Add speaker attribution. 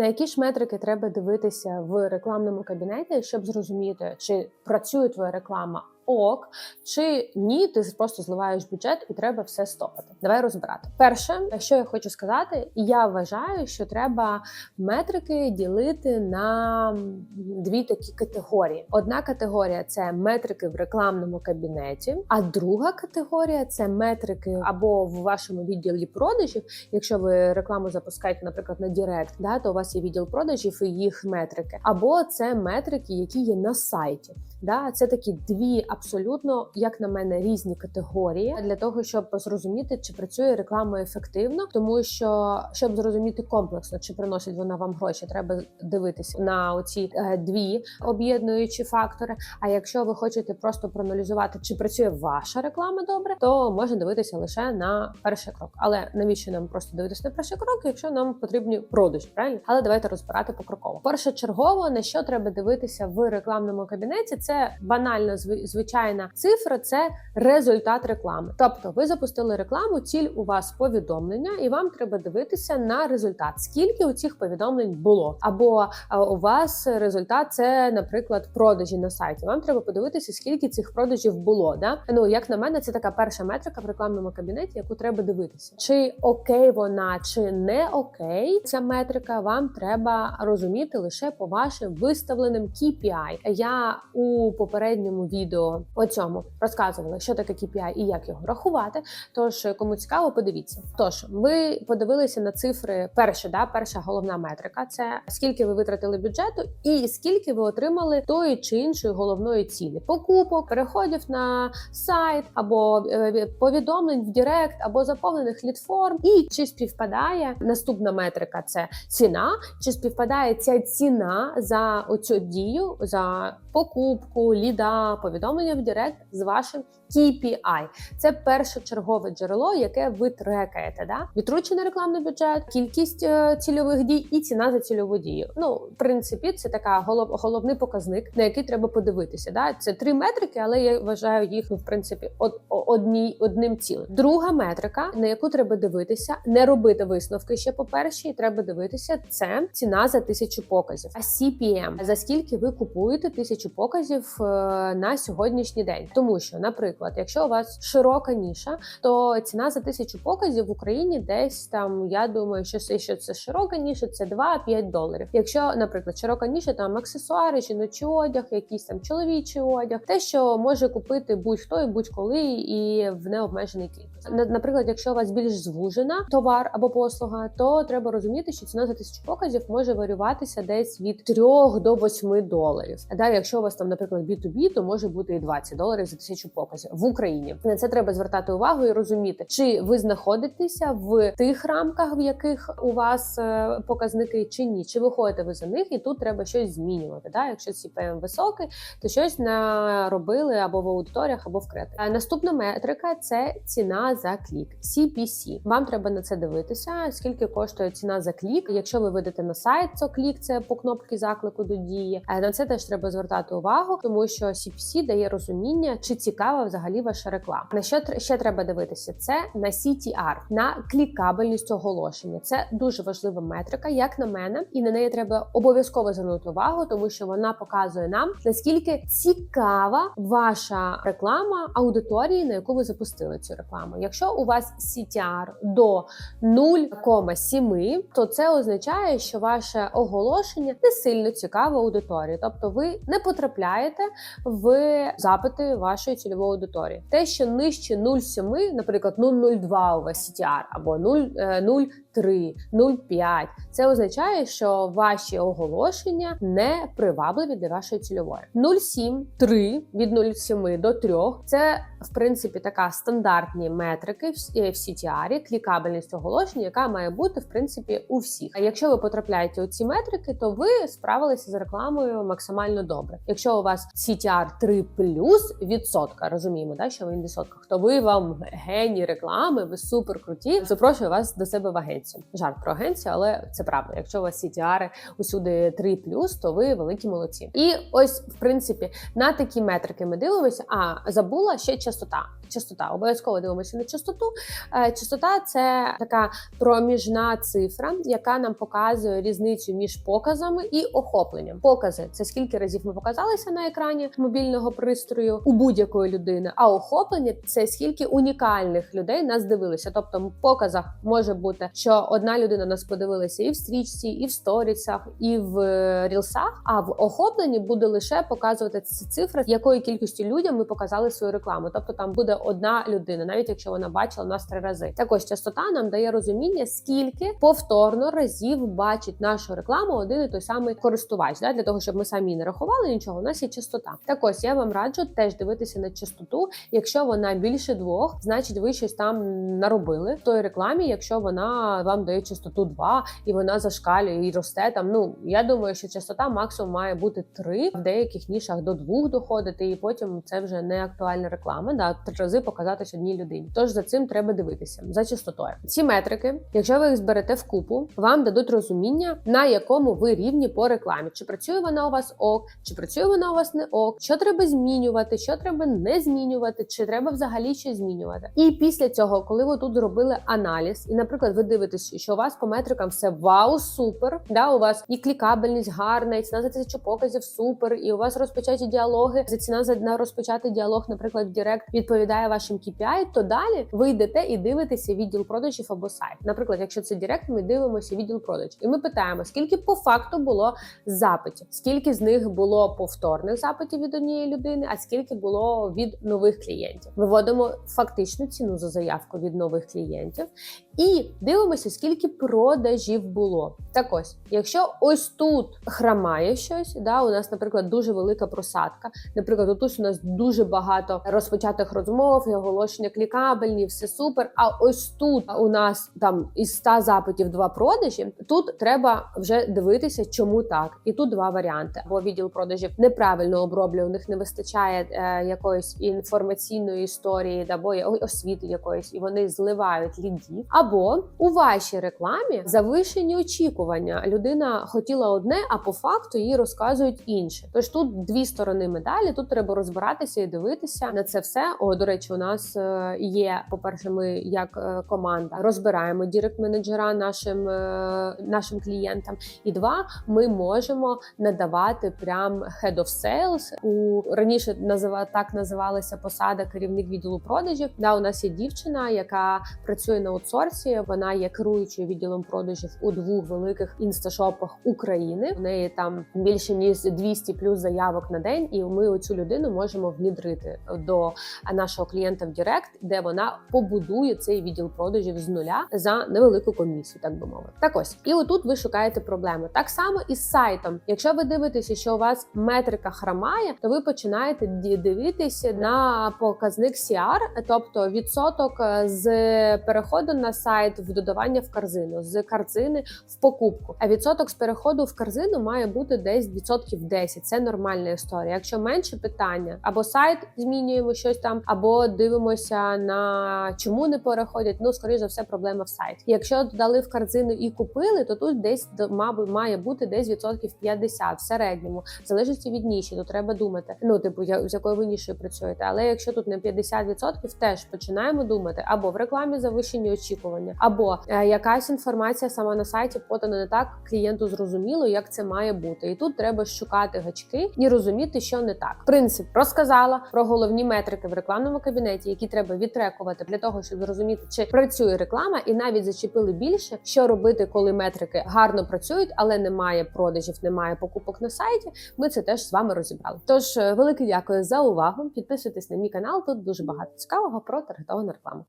Speaker 1: На які ж метрики треба дивитися в рекламному кабінеті, щоб зрозуміти, чи працює твоя реклама ок, чи ні, ти просто зливаєш бюджет і треба все стопати. Давай розбирати. Перше, що я хочу сказати, я вважаю, що треба метрики ділити на дві такі категорії. Одна категорія це метрики в рекламному кабінеті, а друга категорія це метрики або в вашому відділі продажів. Якщо ви рекламу запускаєте, наприклад, на Директ, да, то у вас є відділ продажів і їх метрики, або це метрики, які є на сайті. Да, це такі дві абсолютно, як на мене, різні категорії для того, щоб зрозуміти, чи працює реклама ефективно, тому що щоб зрозуміти комплексно, чи приносить вона вам гроші, треба дивитися на оці е, дві об'єднуючі фактори. А якщо ви хочете просто проаналізувати, чи працює ваша реклама добре, то можна дивитися лише на перший крок. Але навіщо нам просто дивитися на перший крок, якщо нам потрібні продажі, правильно? Але давайте розбирати покроково. Першочергово на що треба дивитися в рекламному кабінеті, це банально зв- звичайна цифра, це результат реклами. Тобто, ви запустили рекламу, ціль у вас повідомлення, і вам треба дивитися на результат. Скільки у цих повідомлень було, або у вас результат це, наприклад, продажі на сайті. Вам треба подивитися, скільки цих продажів було. Да? Ну як на мене, це така перша метрика в рекламному кабінеті, яку треба дивитися. Чи окей вона, чи не окей, ця метрика вам треба розуміти лише по вашим виставленим KPI. Я у попередньому відео о цьому розказувала, що таке KPI і як його рахувати. Тож, кому цікаво, подивіться. Тож, ви подивилися на цифри. Перше, да, перша головна метрика це скільки ви витратили бюджету, і скільки ви отримали тої чи іншої головної цілі покупок, переходів на сайт або е, повідомлень в Директ, або заповнених лідформ. І чи співпадає наступна метрика це ціна, чи співпадає ця ціна за оцю дію за покупку, ліда, повідомлення в Директ з вашим KPI. Це першочергове джерело, яке ви трекаєте. Да? Відручений рекламний бюджет, кількість е, цільових дій і ціна за цільову дію. Ну, в принципі, це така голов, головний показник, на який треба подивитися. Да? Це три метрики, але я вважаю їх ну, в принципі од, одній одним цілим. Друга метрика, на яку треба дивитися, не робити висновки ще по першій. Треба дивитися, це ціна за тисячу показів. А CPM, за скільки ви купуєте тисячу показів е, на сьогоднішній день, тому що, наприклад, якщо у вас широка ніша, то ціна за тисячу показів в Україні десь там. Я думаю, що це що це широка ніша, це 2-5 доларів. Якщо, наприклад, широка ніша, там аксесуари, жіночий одяг, якийсь там чоловічий одяг, те, що може купити будь-хто і будь-коли, і в необмеженій кількості. На- Наприклад, якщо у вас більш звужена товар або послуга, то треба розуміти, що ціна за тисячу показів може варюватися десь від 3 до 8 доларів. А далі, якщо у вас там, наприклад, B2B, то може бути і 20 доларів за тисячу показів в Україні. На це треба звертати увагу і розуміти, чи ви знаходитеся в тих рамках, в яких у вас е, показники, чи ні, чи виходите ви за них, і тут треба щось змінювати. Да? Якщо CPM високий, то щось наробили або в аудиторіях, або в креативі. А Наступна метрика це ціна за клік. CPC. Вам треба на це дивитися, скільки коштує ціна за клік. Якщо ви ведете на сайт, то клік це по кнопці заклику до дії. А На це теж треба звертати увагу, тому що CPC дає розуміння, чи цікава взагалі ваша реклама. На що ще треба дивитися? Це на CTR, на клікабельність оголошення. Це дуже важлива метрика, як на мене, і на неї треба обов'язково звернути увагу, тому що вона показує нам наскільки цікава ваша реклама аудиторії, на яку ви запустили цю рекламу. Якщо у вас CTR до 0,7, то це означає, що ваше оголошення не сильно цікаве аудиторії, тобто ви не потрапляєте в запити вашої цільової аудиторії. Те, що нижче 0,7, наприклад, 0,02 у вас CTR або 0, е, 0,3, 0,5, це означає, що ваші оголошення не привабливі для вашої цільової. 0,7, 3 від 0,7 до 3 – це в принципі така стандартні метрики в с- CTR, клікабельність оголошення, яка має бути в принципі у всіх. А якщо ви потрапляєте у ці метрики, то ви справилися з рекламою максимально добре. Якщо у вас CTR 3 плюс відсотка, розуміємо, да, що ви в відсотках, ви вам геній реклами, ви супер круті. Запрошую вас до себе в агенцію. Жарт про агенцію, але це правда. Якщо у вас CTR усюди 3 плюс, то ви великі молодці. І ось, в принципі, на такі метрики ми дивимося. А забула ще частота. Частота обов'язково дивимося на частоту. Е, Частота це така проміжна цифра, яка нам показує різницю між показами і охопленням. Покази це скільки разів ми показалися на екрані мобільного пристрою у будь-якої людини. А охоплення це скільки унікальних людей нас дивилися. Тобто, в показах може бути, що одна людина нас подивилася і в стрічці, і в сторісах, і в е, рілсах. А в охопленні буде лише показувати ці цифри, якої кількості людям ми показали свою рекламу. Тобто там буде одна людина, навіть якщо вона бачила нас три рази. Також частота нам дає розуміння, скільки повторно разів бачить нашу рекламу один і той самий користувач. Да? Для того, щоб ми самі не рахували нічого, у нас є частота. Так ось я вам раджу теж дивитися на частоту. Якщо вона більше двох, значить ви щось там наробили в той рекламі. Якщо вона вам дає частоту 2 і вона зашкалює і росте там. Ну я думаю, що частота максимум має бути 3, в деяких нішах до двох доходити, і потім це вже не актуальна реклама. Да, три рази показатись одній людині. Тож за цим треба дивитися за частотою. Ці метрики, якщо ви їх зберете в купу, вам дадуть розуміння, на якому ви рівні по рекламі. Чи працює вона у вас ок, чи працює вона у вас не ок, що треба змінювати, що треба не змінювати, чи треба взагалі щось змінювати. І після цього, коли ви тут зробили аналіз, і, наприклад, ви дивитесь, що у вас по метрикам все вау, супер. Да, у вас і клікабельність гарна, і ціна за тисячу показів супер, і у вас розпочаті діалоги. За ціна за на розпочатий діалог, наприклад, в Директ відповідає вашим KPI, то далі ви йдете і дивитеся відділ продажів або сайт. Наприклад, якщо це Директ, ми дивимося відділ продажів, і ми питаємо, скільки по факту було запитів, скільки з них було повторних запитів від однієї людини, а скільки було від нових клієнтів. Виводимо фактичну ціну за заявку від нових клієнтів і дивимося, скільки продажів було. Так ось, якщо ось тут храмає щось, да, у нас, наприклад, дуже велика просадка. Наприклад, тут у нас дуже багато розпочатих розмов і оголошення клікабельні, все супер. А ось тут у нас там із 100 запитів два продажі. Тут треба вже дивитися, чому так. І тут два варіанти: або відділ продажів неправильно оброблює, у них не вистачає е, якоїсь інформаційної історії, або освіти якоїсь, і вони зливають лідів. Або у вашій рекламі завишені очікування. Людина хотіла одне, а по факту їй розказують інше. Тож тут дві сторони медалі. Тут треба розбиратися і дивитися на це все. О, до речі, у нас е, є. По перше, ми як е, команда розбираємо дірект-менеджера нашим е, нашим клієнтам. І два, ми можемо надавати прям head of sales. У раніше назива так називалася посада керівник відділу продажів. Да, у нас є дівчина, яка працює на аутсорсі. Вона є керуючою відділом продажів у двох великих інсташопах України. У неї там більше ніж 200 плюс заявок на день, і ми цю людину можемо внідрити до нашого клієнта в Директ, де вона побудує цей відділ продажів з нуля за невелику комісію, так би мовити. Так ось, і отут ви шукаєте проблеми. Так само і з сайтом. Якщо ви дивитеся, що у вас метрика храмає, то ви починаєте дивитися на показник CR, тобто відсоток е, з переходу на сайт в додавання в корзину, з корзини в покупку. А відсоток з переходу в корзину має бути десь відсотків 10. Це нормальна історія. Якщо менше питання, або сайт змінюємо щось там, або дивимося на чому не переходять. Ну скоріш за все, проблема в сайті. Якщо додали в корзину і купили, то тут десь мабуть має бути десь відсотків 50 в середньому, в залежності від ніші, то треба думати. Ну, типу, я- з якою ви нішою працюєте. Але якщо тут не 50%, теж починаємо думати або в рекламі завищені очікування, або е, якась інформація сама на сайті подана не так клієнту зрозуміло, як це має бути. І тут треба шукати гачки і розуміти, що не так. Принцип розказала про головні метрики в рекламному кабінеті, які треба відтрекувати для того, щоб зрозуміти, чи працює реклама, і навіть зачепили більше, що робити, коли метрики гарно працюють, але немає продажів, немає покупок на сайті. Ми це теж з вами розібрали. Тож е, велике дякую за увагу. Підписуйтесь на мій канал. Тут дуже багато цікавого про таргетовану рекламу.